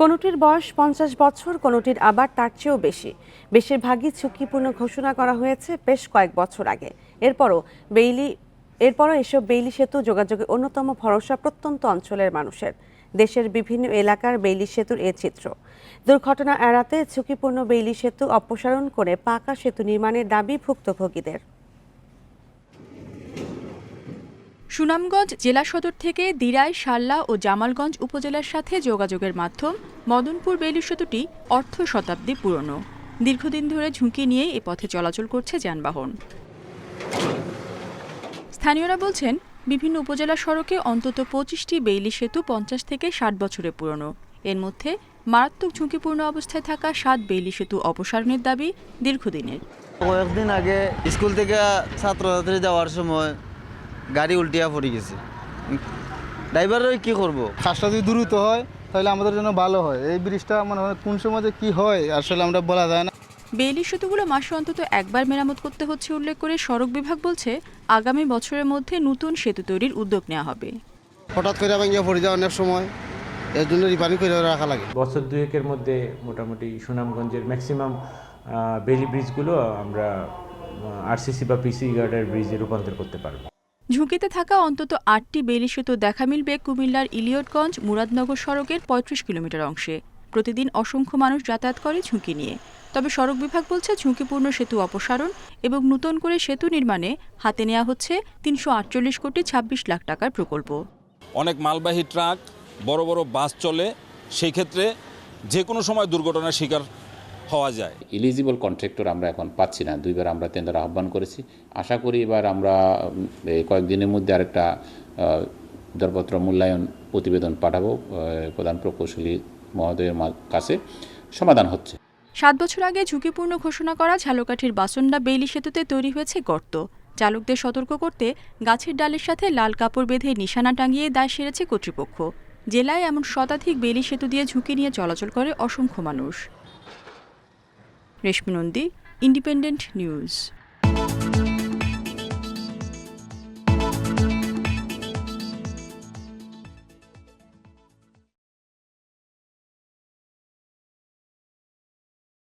কোনোটির বয়স পঞ্চাশ বছর, কোনোটির আবার তার চেয়েও বেশি। বেশিরভাগই ঝুঁকিপূর্ণ ঘোষণা করা হয়েছে বেশ কয়েক বছর আগে। এরপরও বেইলি এরপরও এসব বেইলি সেতু যোগাযোগের অন্যতম ভরসা প্রত্যন্ত অঞ্চলের মানুষের। দেশের বিভিন্ন এলাকার বেইলি সেতুর এ চিত্র। দুর্ঘটনা এড়াতে ঝুঁকিপূর্ণ বেইলি সেতু অপসারণ করে পাকা সেতু নির্মাণের দাবি ভুক্তভোগীদের। সুনামগঞ্জ জেলা সদর থেকে দিরাই শাল্লা ও জামালগঞ্জ উপজেলার সাথে যোগাযোগের মাধ্যম মদনপুর বেইলি সেতুটি অর্ধ শতাব্দী পুরনো। দীর্ঘদিন ধরে ঝুঁকি নিয়ে এ পথে চলাচল করছে যানবাহন। স্থানীয়রা বলছেন, বিভিন্ন উপজেলা সড়কে অন্তত পঁচিশটি বেইলি সেতু পঞ্চাশ থেকে ষাট বছরের পুরনো। এর মধ্যে মারাত্মক ঝুঁকিপূর্ণ অবস্থায় থাকা সাত বেইলি সেতু অপসারণের দাবি দীর্ঘদিনের। কয়েকদিন আগে স্কুল থেকে ছাত্রছাত্রী যাওয়ার সময় গাড়ি উল্টিয়া পড়ে গেছে। ড্রাইভারের কি করব? কাজটা যদি দ্রুত হয় তাহলে আমাদের জন্য ভালো হয়। এই ব্রিজটা মানে কোন সময় যে কী হয় আসলে আমরা বলা যায় না। বেইলি সেতুগুলো মাসে অন্তত একবার মেরামত করতে হচ্ছে উল্লেখ করে সড়ক বিভাগ বলছে আগামী বছরের মধ্যে নতুন সেতু তৈরির উদ্যোগ নেওয়া হবে। হঠাৎ করে ভাঙিয়ে পড়ে যায় অনেক সময় এর জন্য রিপারিং করে রাখা লাগে। বছর দুয়েকের মধ্যে মোটামুটি সুনামগঞ্জের ম্যাক্সিমাম বেলি ব্রিজগুলো আমরা আরসিসি বা পিসি গার্ডের ব্রিজে রূপান্তর করতে পারব। ঝুঁকিতে থাকা অন্তত আটটি বেইলি সেতু দেখা মিলবে কুমিল্লার ইলিয়টগঞ্জ মুরাদনগর সড়কের পঁয়ত্রিশ কিলোমিটার অংশে। প্রতিদিন অসংখ্য মানুষ যাতায়াত করে ঝুঁকি নিয়ে। তবে সড়ক বিভাগ বলছে ঝুঁকিপূর্ণ সেতু অপসারণ এবং নতুন করে সেতু নির্মাণে হাতে নেওয়া হচ্ছে তিনশো আটচল্লিশ কোটি ছাব্বিশ লাখ টাকার প্রকল্প। অনেক মালবাহী ট্রাক, বড় বড় বাস চলে। সেই ক্ষেত্রে যে কোনো সময় দুর্ঘটনার শিকার হওয়া যায়। ইলিজিবল কন্ট্রাক্টর আমরা এখন পাচ্ছি না। দুইবার আমরা টেন্ডার আহ্বান করেছি। আশা করি এবার আমরা কয়েকদিনের মধ্যে আরেকটা দরপত্র মূল্যায়ন প্রতিবেদন পাঠাবো প্রধান প্রকৌশলী মহোদয়ের কাছে। সমাধান হচ্ছে। সাত বছর আগে ঝুঁকিপূর্ণ ঘোষণা করা ঝালকাঠির বাসন্ডা বেইলি সেতুতে তৈরি হয়েছে গর্ত। চালকদের সতর্ক করতে গাছের ডালের সাথে লাল কাপড় বেঁধে নিশানা টাঙিয়ে দায় সেরেছে কর্তৃপক্ষ। জেলায় এমন শতাধিক বেলি সেতু দিয়ে ঝুঁকি নিয়ে চলাচল করে অসংখ্য মানুষ। রেশমি নন্দী ইন্ডিপেন্ডেন্ট নিউজ